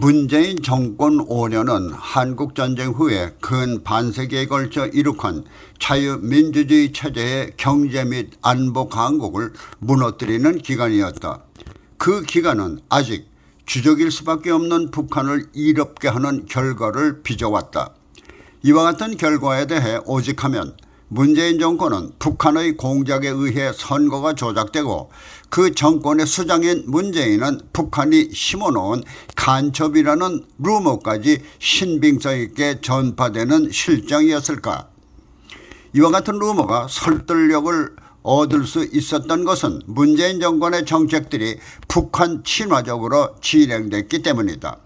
문재인 정권 5년은 한국전쟁 후에 근 반세기에 걸쳐 이룩한 자유민주주의 체제의 경제 및 안보 강국을 무너뜨리는 기간이었다. 그 기간은 아직 주적일 수밖에 없는 북한을 이롭게 하는 결과를 빚어왔다. 이와 같은 결과에 대해 오직하면 문재인 정권은 북한의 공작에 의해 선거가 조작되고 그 정권의 수장인 문재인은 북한이 심어놓은 간첩이라는 루머까지 신빙성 있게 전파되는 실정이었을까. 이와 같은 루머가 설득력을 얻을 수 있었던 것은 문재인 정권의 정책들이 북한 친화적으로 진행됐기 때문이다.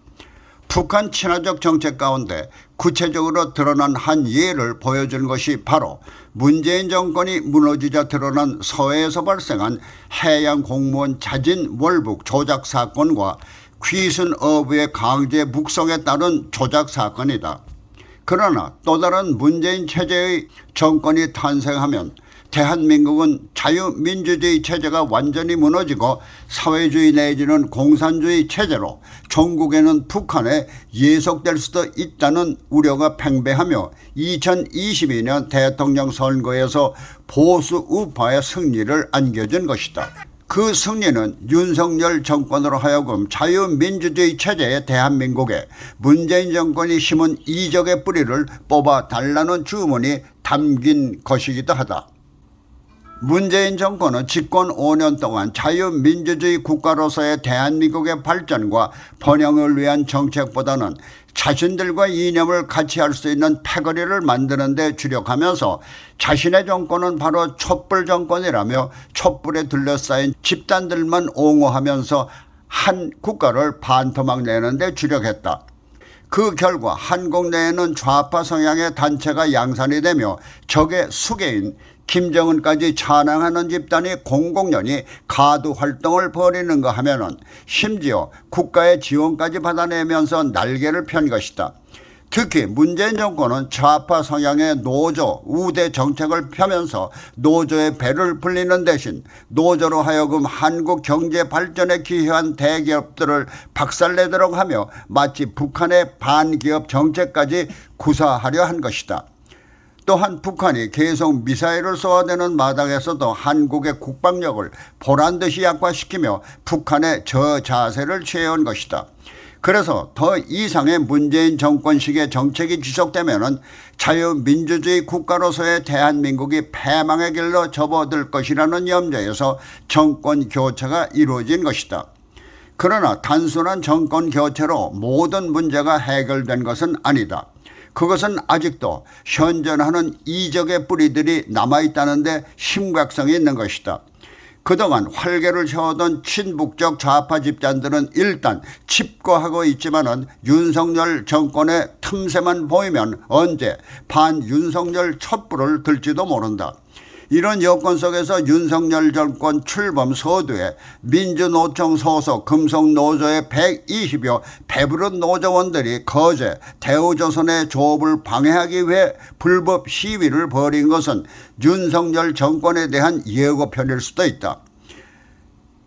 북한 친화적 정책 가운데 구체적으로 드러난 한 예를 보여준 것이 바로 문재인 정권이 무너지자 드러난 서해에서 발생한 해양 공무원 자진 월북 조작 사건과 귀순 어부의 강제 묵성에 따른 조작 사건이다. 그러나 또 다른 문재인 체제의 정권이 탄생하면 대한민국은 자유민주주의 체제가 완전히 무너지고 사회주의 내지는 공산주의 체제로 전국에는 북한에 예속될 수도 있다는 우려가 팽배하며 2022년 대통령 선거에서 보수 우파의 승리를 안겨준 것이다. 그 승리는 윤석열 정권으로 하여금 자유민주주의 체제의 대한민국에 문재인 정권이 심은 이적의 뿌리를 뽑아 달라는 주문이 담긴 것이기도 하다. 문재인 정권은 집권 5년 동안 자유민주주의 국가로서의 대한민국의 발전과 번영을 위한 정책보다는 자신들과 이념을 같이 할 수 있는 패거리를 만드는 데 주력하면서 자신의 정권은 바로 촛불 정권이라며 촛불에 둘러싸인 집단들만 옹호하면서 한 국가를 반토막 내는 데 주력했다. 그 결과 한국 내에는 좌파 성향의 단체가 양산이 되며 적의 수계인 김정은까지 찬양하는 집단이 공공연히 가두 활동을 벌이는가 하면은 심지어 국가의 지원까지 받아내면서 날개를 편 것이다. 특히 문재인 정권은 좌파 성향의 노조, 우대 정책을 펴면서 노조의 배를 불리는 대신 노조로 하여금 한국 경제 발전에 기여한 대기업들을 박살내도록 하며 마치 북한의 반기업 정책까지 구사하려 한 것이다. 또한 북한이 계속 미사일을 쏘아대는 마당에서도 한국의 국방력을 보란 듯이 약화시키며 북한의 저자세를 취해온 것이다. 그래서 더 이상의 문재인 정권식의 정책이 지속되면 자유민주주의 국가로서의 대한민국이 패망의 길로 접어들 것이라는 염려에서 정권 교체가 이루어진 것이다. 그러나 단순한 정권 교체로 모든 문제가 해결된 것은 아니다. 그것은 아직도 현존하는 이적의 뿌리들이 남아있다는데 심각성이 있는 것이다. 그동안 활개를 채우던 친북적 좌파 집단들은 일단 칩거하고 있지만은 윤석열 정권의 틈새만 보이면 언제 반 윤석열 촛불을 들지도 모른다. 이런 여건 속에서 윤석열 정권 출범 서두에 민주노총 소속 금속노조의 120여 배부른 노조원들이 거제 대우조선의 조업을 방해하기 위해 불법 시위를 벌인 것은 윤석열 정권에 대한 예고편일 수도 있다.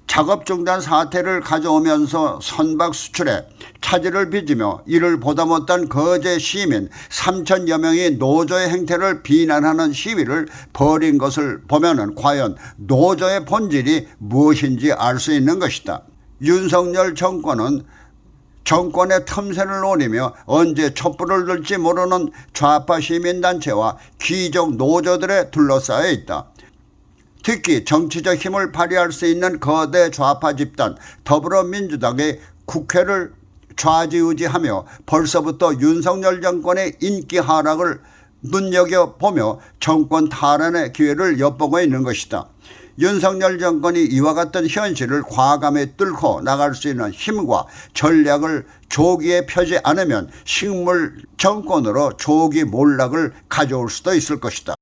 작업 중단 사태를 가져오면서 선박 수출에 차질을 빚으며 이를 보다 못한 거제 시민 3천여 명이 노조의 행태를 비난하는 시위를 벌인 것을 보면 과연 노조의 본질이 무엇인지 알 수 있는 것이다. 윤석열 정권은 정권의 틈새를 노리며 언제 촛불을 들지 모르는 좌파 시민단체와 귀족 노조들에 둘러싸여 있다. 특히 정치적 힘을 발휘할 수 있는 거대 좌파 집단 더불어민주당이 국회를 좌지우지하며 벌써부터 윤석열 정권의 인기 하락을 눈여겨보며 정권 탈환의 기회를 엿보고 있는 것이다. 윤석열 정권이 이와 같은 현실을 과감히 뚫고 나갈 수 있는 힘과 전략을 조기에 펴지 않으면 식물 정권으로 조기 몰락을 가져올 수도 있을 것이다.